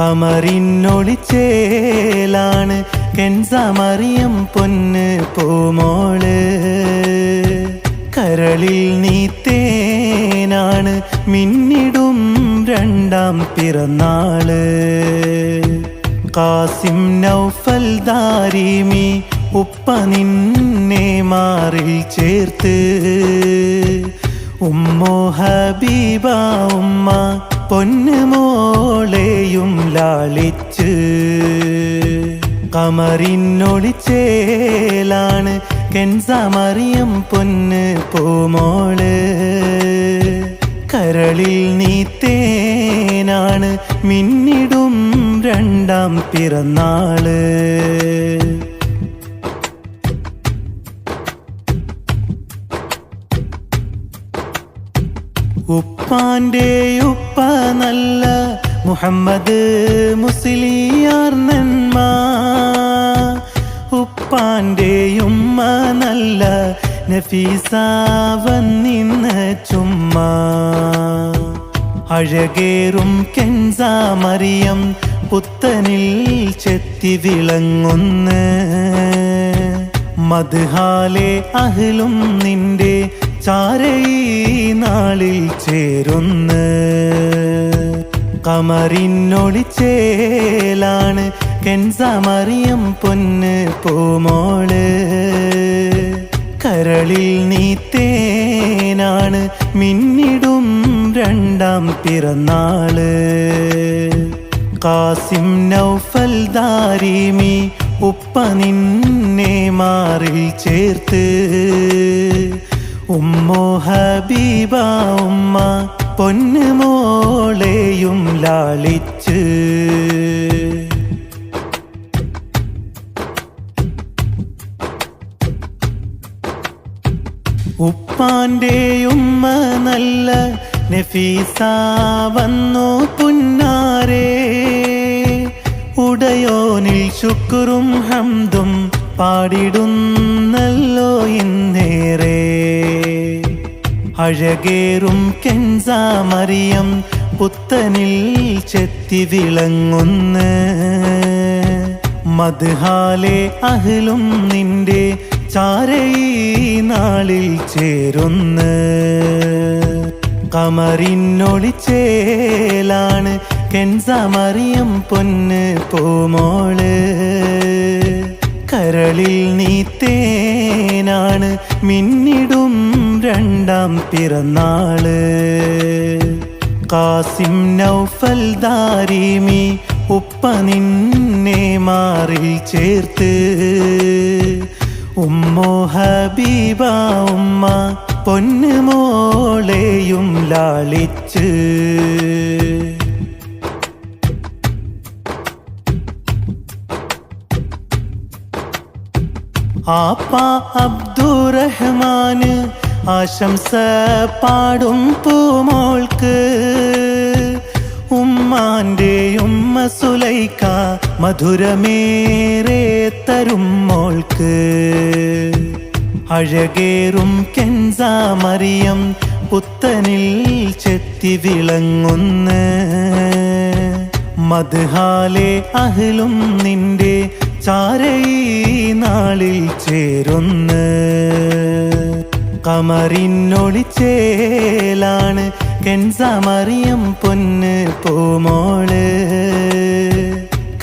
കമറിനൊളിച്ചേലാണ് കെൻസാമറിയം പൊന്ന് പൂമോൾ. കരളിൽ നീ തേനാണ് മിന്നിടും രണ്ടാം പിറന്നാൾ. കാസിം നൗഫൽ ദാരിമി ഉപ്പ നിന്നെ മാറിൽ ചേർത്ത്. ഉമ്മോ ഹബീബ ഉമ്മ പൊന്നു മോളെയും ലാളിച്ച് കമറിനൊളിച്ചേലാണ് കെൻസാമറിയം പൊന്ന് പൂമോൾ. കരളിൽ നീ തേനാണ് മിന്നിടും രണ്ടാം പിറന്നാൾ. ഉപ്പാന്റെ ഉപ്പ നല്ല മുഹമ്മദ് മുസ്ലിയാർ നന്മ. ഉപ്പാന്റെ ഉമ്മ നല്ല നഫീസ വന്നിന്ന് ചുമ്മാ. അഴകേറും കെൻസാമറിയം പുത്തനിൽ ചെത്തി വിളങ്ങുന്ന്. മധുഹാലെ അഹ്ലും നിന്റെ ചാരയി നാളിൽ ചേരുന്ന്. കമറിനൊളിച്ചേലാണ് കെൻസമറിയം പൊന്ന് പൂമോൾ. കരളിൽ നീ തേനാണ് മിന്നിടും രണ്ടാം പിറന്നാൾ. കാസിം നൗഫൽ ദാരിമി ഉപ്പ നിന്നെ മാറിൽ ചേർത്ത്. ഉമ്മോ ഹബീബ ഉമ്മ പൊന്നു മോളെയും ലാളിച്ച്. ഉപ്പാന്റെ ഉമ്മ നല്ല നഫീസ വന്നു പുന്നാരേ. ഉടയോനിൽ ശുക്രും ഹംദും പാടിടുന്നല്ലോ ഇന്നേറെ. അഴകേറും കെൻസാമറിയം പുത്തനിൽ ചെത്തി വിളങ്ങുന്ന. മധുഹാലെ അഹിലും നിന്റെ ചാരയി നാളിൽ ചേരുന്ന്. കമറിനൊളിച്ചേലാണ് കെൻസാമറിയം പൊന്ന് പൂമോൾ. കരളിൽ നീ തേനാണ് മിന്നിടും രണ്ടാം പിറന്നാൾ. കാസിം നൗഫൽ ദാരിമി ഉപ്പ നിന്നെ മാറിൽ ചേർത്ത്. ഉമ്മോ ഹബീബ ഉമ്മ പൊന്നു മോളെയും ലാളിച്ച്. ആപ്പ അബ്ദുറഹ്മാന് ആശംസ പാടും പൂമോൾക്ക്. ഉമ്മാന്റെ ഉമ്മ സുലൈക്ക മധുരമേറെ തരും മോൾക്ക്. അഴകേറും കെൻസാമറിയം പുത്തനിൽ ചെത്തി വിളങ്ങുന്ന്. മധുഹാലെ അഹിലും നിന്റെ ചാരയി നാളിൽ ചേരുന്ന്. കമറിനൊളിച്ചേലാണ് കെൻസാമറിയം പൊന്ന് പൂമോൾ.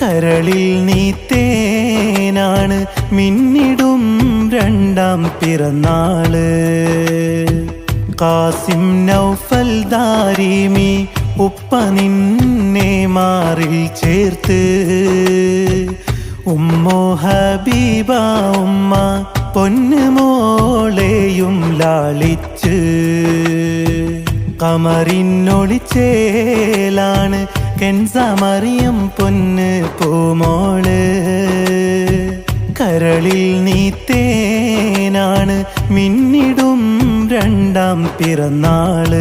കരളിൽ നീ തേനാണ്. മിന്നിടും രണ്ടാം പിറന്നാൾ. കാസിം നൗഫൽ ദാരിമി ഉപ്പ നിന്നെ മാറിൽ ചേർത്ത്. ഉമ്മോ ഹബീബ ഉമ്മ പൊന്നു മോളെയും ലാളിച്ച്. കമറിനൊളിച്ചേലാണ് കെൻസമറിയും പൊന്ന് പൂമോൾ. കരളിൽ നീ തേനാണ് മിന്നിടും രണ്ടാം പിറന്നാൾ.